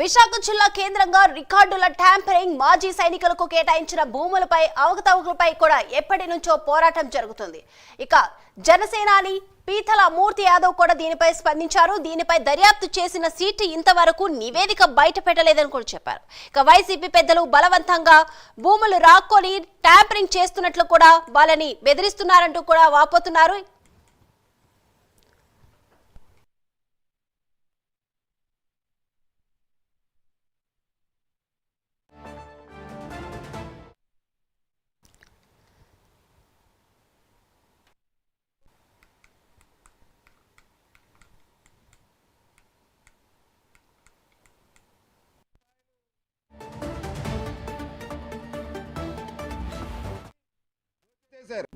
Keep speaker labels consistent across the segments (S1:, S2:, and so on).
S1: విశాఖ జిల్లా కేంద్రంగా రికార్డుల ట్యాంపరింగ్ మాజీ సైనికులకు కేటాయించిన భూములపై అవకతవకలపై కూడా ఎప్పటి నుంచో పోరాటం జరుగుతుంది. ఇక జనసేనాని పీతల మూర్తి యాదవ్ కూడా దీనిపై స్పందించారు. దీనిపై దర్యాప్తు చేసిన సీటు ఇంతవరకు నివేదిక బయట పెట్టలేదని కూడా చెప్పారు. ఇక వైసీపీ పెద్దలు బలవంతంగా భూములు రాక్కొని ట్యాంపరింగ్ చేస్తున్నట్లు కూడా వాళ్ళని బెదిరిస్తున్నారంటూ కూడా వాపోతున్నారు.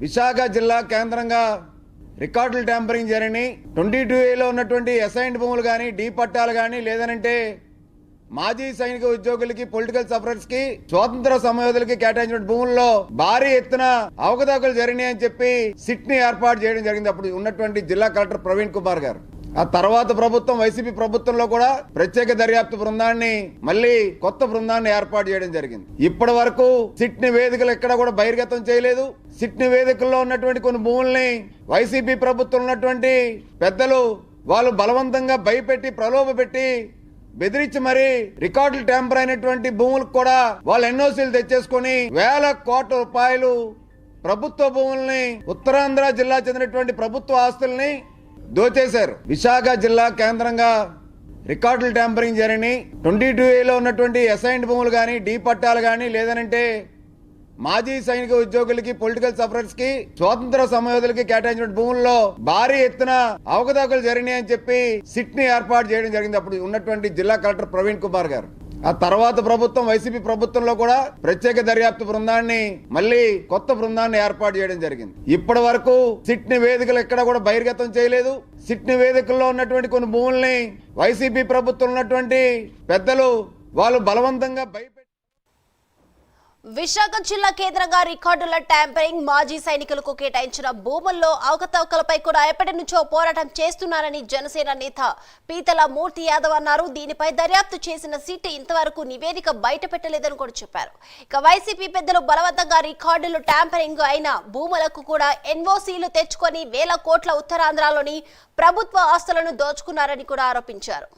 S2: విశాఖ జిల్లా కేంద్రంగా రికార్డులు ట్యాంపరింగ్ జరిగి ట్వంటీ టూ ఏలో ఉన్నటువంటి అసైన్డ్ భూములు కానీ డీ పట్టాలు కానీ లేదనంటే మాజీ సైనిక ఉద్యోగులకి పొలిటికల్ సఫరర్స్కి స్వాతంత్ర సమయోధులకి కేటాయించిన భూముల్లో భారీ ఎత్తున అవకతవకలు జరిగినాయి అని చెప్పి సిట్ని ఏర్పాటు చేయడం జరిగింది. అప్పుడు ఉన్నటువంటి జిల్లా కలెక్టర్ ప్రవీణ్ కుమార్ గారు. ఆ తర్వాత ప్రభుత్వం వైసీపీ ప్రభుత్వంలో కూడా ప్రత్యేక దర్యాప్తు బృందాన్ని మళ్ళీ కొత్త బృందాన్ని ఏర్పాటు చేయడం జరిగింది. ఇప్పటి వరకు సిట్ నివేదికలు ఎక్కడ కూడా బహిర్గతం చేయలేదు. సిట్ నివేదికల్లో ఉన్నటువంటి కొన్ని భూముల్ని వైసీపీ ప్రభుత్వం ఉన్నటువంటి పెద్దలు వాళ్ళు బలవంతంగా భయపెట్టి ప్రలోభ పెట్టి బెదిరించి మరి రికార్డులు ట్యాంపర్ అయినటువంటి భూములకు కూడా వాళ్ళు ఎన్ఓసీలు తెచ్చేసుకొని వేల కోట్ల రూపాయలు ప్రభుత్వ భూముల్ని ఉత్తరాంధ్ర జిల్లా చెందినటువంటి ప్రభుత్వ ఆస్తుల్ని దోచేశారు. విశాఖ జిల్లా కేంద్రంగా రికార్డులు ట్యాంపరింగ్ జరిగి ట్వంటీ టూ ఏలో ఉన్నటువంటి అసైన్డ్ భూములు కానీ డీ పట్టాలు కానీ లేదనంటే మాజీ సైనిక ఉద్యోగులకి పొలిటికల్ సపరేట్స్కి స్వాతంత్ర సమయోధులకి కేటాయించిన భూముల్లో భారీ ఎత్తున అవకతవకలు జరిగినాయని చెప్పి సిట్ని ఏర్పాటు చేయడం జరిగింది. అప్పుడు ఉన్నటువంటి జిల్లా కలెక్టర్ ప్రవీణ్ కుమార్ గారు. ఆ తర్వాత ప్రభుత్వం వైసీపీ ప్రభుత్వంలో కూడా ప్రత్యేక దర్యాప్తు బృందాన్ని మళ్ళీ కొత్త బృందాన్ని ఏర్పాటు చేయడం జరిగింది. ఇప్పటి వరకు సిట్ నివేదికలు ఎక్కడ కూడా బహిర్గతం చేయలేదు. సిట్ నివేదికల్లో ఉన్నటువంటి కొన్ని భూముల్ని వైసీపీ ప్రభుత్వం ఉన్నటువంటి పెద్దలు వాళ్ళు బలవంతంగా భయపెట్టి
S1: విశాఖ జిల్లా కేంద్రంగా రికార్డుల ట్యాంపరింగ్ మాజీ సైనికులకు కేటాయించిన భూముల్లో అవకతవకలపై కూడా ఎప్పటి నుంచో పోరాటం చేస్తున్నారని జనసేన నేత పీతల మూర్తి యాదవ్ అన్నారు. దీనిపై దర్యాప్తు చేసిన సిట్ ఇంతవరకు నివేదిక బయట పెట్టలేదని కూడా చెప్పారు. ఇక వైసీపీ పెద్దలు బలవంతంగా రికార్డులు ట్యాంపరింగ్ అయిన భూములకు కూడా ఎన్ఓసీలు తెచ్చుకొని వేల కోట్ల ఉత్తరాంధ్రలోని ప్రభుత్వ ఆస్తులను దోచుకున్నారని కూడా ఆరోపించారు.